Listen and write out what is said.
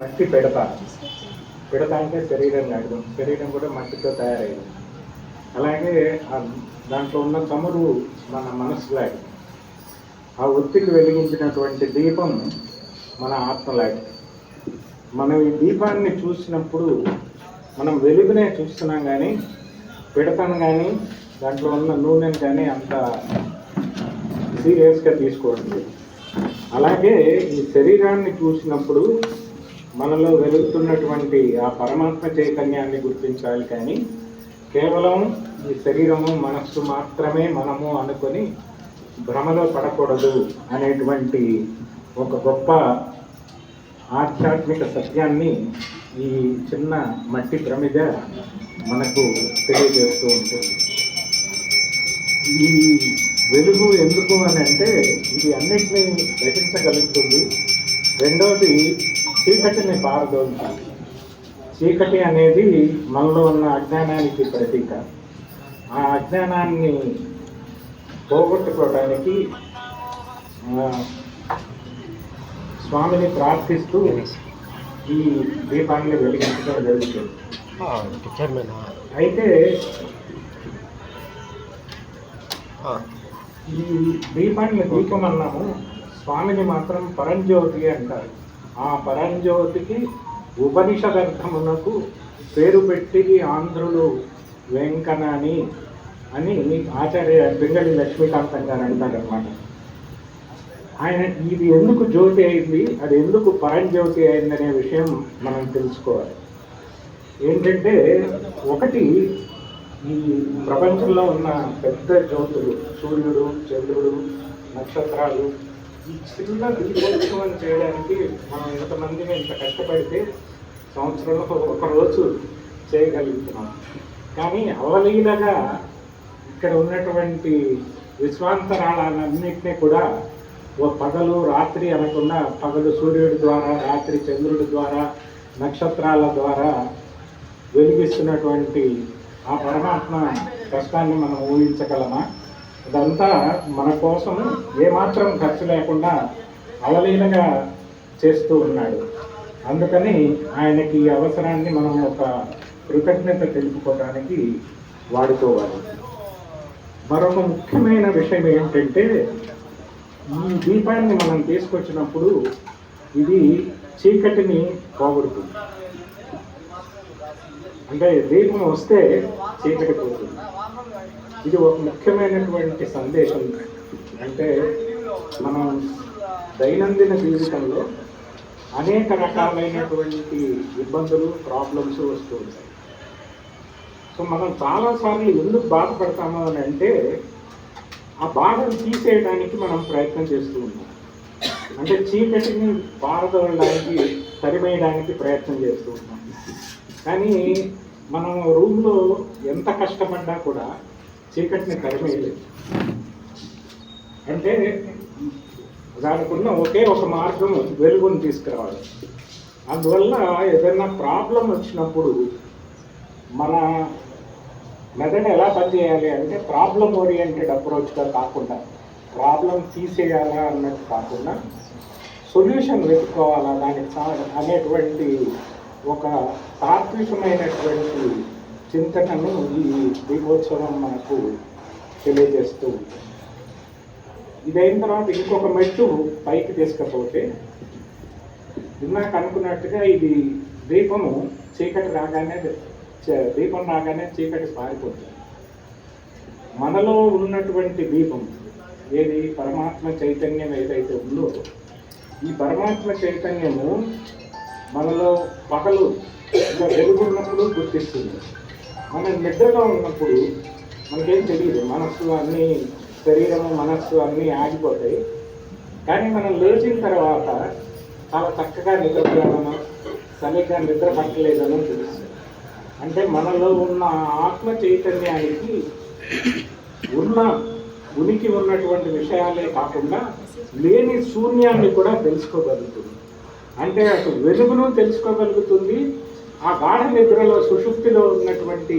మట్టి పెడత. పిడత అంటే శరీరం అర్థం శరీరం కూడా మట్టితో తయారైంది. అలాగే దాంట్లో ఉన్న చమురు మన మనసు లాంటిది. ఆ ఒత్తికి వెలిగించినటువంటి దీపం మన ఆత్మ లాంటిది. మనం ఈ దీపాన్ని చూసినప్పుడు మనం వెలుగునే చూస్తున్నాం కానీ పిడతను కానీ దాంట్లో ఉన్న నూనెను కానీ అంత సీరియస్గా తీసుకోవడం అలాగే ఈ శరీరాన్ని చూసినప్పుడు మనలో వెలుగుతున్నటువంటి ఆ పరమాత్మ చైతన్యాన్ని గుర్తించాలి కానీ కేవలం ఈ శరీరము మనస్సు మాత్రమే మనము అనుకొని భ్రమలో పడకూడదు అనేటువంటి ఒక గొప్ప ఆధ్యాత్మిక సత్యాన్ని ఈ చిన్న మట్టి ప్రమిద మనకు తెలియజేస్తూ ఉంటుంది. ఈ వెలుగు ఎందుకు అని అంటే ఇది అన్నిటినీ గ్రహించగలుగుతుంది. రెండవది చీకటిని పారదోలుతుంది చీకటి అనేది మనలో ఉన్న అజ్ఞానానికి ప్రతీక. ఆ అజ్ఞానాన్ని పోగొట్టుకోవడానికి స్వామిని ప్రార్థిస్తూ ఈ దీపాన్ని వెలిగించడం జరుగుతుంది. అయితే ఈ దీపాన్ని దీపం అన్నాము స్వామిని మాత్రం పరంజ్యోతి అంటారు. ఆ పరంజ్యోతికి ఉపనిషదర్థమునకు పేరు పెట్టి ఆంధ్రులు వెంకనని అని ఆచార్య పింగళి లక్ష్మీకాంతం గారు అంటారనమాట ఆయన ఇది ఎందుకు జ్యోతి అయింది అది ఎందుకు పరంజ్యోతి అయిందనే విషయం మనం తెలుసుకోవాలి. ఏంటంటే ఒకటి ఈ ప్రపంచంలో ఉన్న పెద్ద జ్యోతులు సూర్యుడు చంద్రుడు నక్షత్రాలు ఈ చిన్న దీపోత్సవం చేయడానికి మనం ఇంతమందిని ఇంత కష్టపడితే సంవత్సరంలో ఒక రోజు చేయగలుగుతున్నాం. కానీ అవలీలగా ఇక్కడ ఉన్నటువంటి విశ్వాంతరాళాలన్నింటినీ కూడా ఓ పగలు రాత్రి అనకుండా పగలు సూర్యుడి ద్వారా రాత్రి చంద్రుడి ద్వారా నక్షత్రాల ద్వారా వెలిగిస్తున్నటువంటి ఆ పరమాత్మ కష్టాన్ని మనం ఊహించగలమా? అదంతా మన కోసం ఏమాత్రం ఖర్చు లేకుండా అవలీలగా చేస్తూ ఉన్నాడు. అందుకని ఆయనకి ఈ అవసరాన్ని మనం ఒక కృతజ్ఞత తెలుపుకోవడానికి వాడుకోవాలి. మరొక ముఖ్యమైన విషయం ఏంటంటే ఈ దీపాన్ని మనం తీసుకొచ్చినప్పుడు ఇది చీకటిని పోగొడుతుంది. అంటే దీపం వస్తే చీకటి పోతుంది. ఇది ఒక ముఖ్యమైనటువంటి సందేశం. అంటే మనం దైనందిన జీవితంలో అనేక రకాలైనటువంటి ఇబ్బందులు ప్రాబ్లమ్స్ వస్తూ ఉంటాయి. సో మనం చాలాసార్లు ఎందుకు బాధపడతాము అని అంటే ఆ బాధను తీసేయడానికి మనం ప్రయత్నం చేస్తూ ఉంటాం. అంటే చీకటిని పారదోలడానికి తరిమేయడానికి ప్రయత్నం చేస్తూ ఉంటాం. కానీ మనం రూమ్లో ఎంత కష్టపడ్డా కూడా చీకటిని తరిమేయలేదు అంటే దానికి ఒకే ఒక మార్గం వెలుగుని తీసుకురావాలి. అందువల్ల ఏదైనా ప్రాబ్లం వచ్చినప్పుడు మన మెదడు ఎలా పనిచేయాలి అంటే ప్రాబ్లం ఓరియంటెడ్ అప్రోచ్గా కాకుండా ప్రాబ్లం తీసేయాలా అన్నట్టు కాకుండా సొల్యూషన్ వెతుక్కోవాలా దానికి అనేటువంటి ఒక తాత్వికమైనటువంటి చింతనను ఈ దీపోత్సవం మనకు తెలియజేస్తూ ఉంటుంది ఇదైన తర్వాత ఇంకొక మెట్టు పైకి తీసుకపోతే ఇందాక అనుకున్నట్టుగా ఇది దీపము చీకటి రాగానే దీపం రాగానే చీకటి పారిపోతుంది. మనలో ఉన్నటువంటి దీపం ఏది పరమాత్మ చైతన్యం ఏదైతే ఉందో ఈ పరమాత్మ చైతన్యము మనలో పగలు ఇంకా వెలుగున్నప్పుడు గుర్తిస్తుంది. మన నిద్రలో ఉన్నప్పుడు మనకేం తెలియదు మనస్సు అన్నీ శరీరము మనస్సు అన్నీ ఆగిపోతాయి. కానీ మనం లేచిన తర్వాత చాలా చక్కగా నిద్రపోయామనో సరిగ్గా నిద్ర పట్టలేదనో తెలుస్తుంది. అంటే మనలో ఉన్న ఆత్మ చైతన్యానికి ఉన్న ఉనికి ఉన్నటువంటి విషయాలే కాకుండా లేని శూన్యాన్ని కూడా తెలుసుకోగలుగుతుంది. అంటే అటు వెలుగును తెలుసుకోగలుగుతుంది ఆ గాఢ నిద్రలో సుషుప్తిలో ఉన్నటువంటి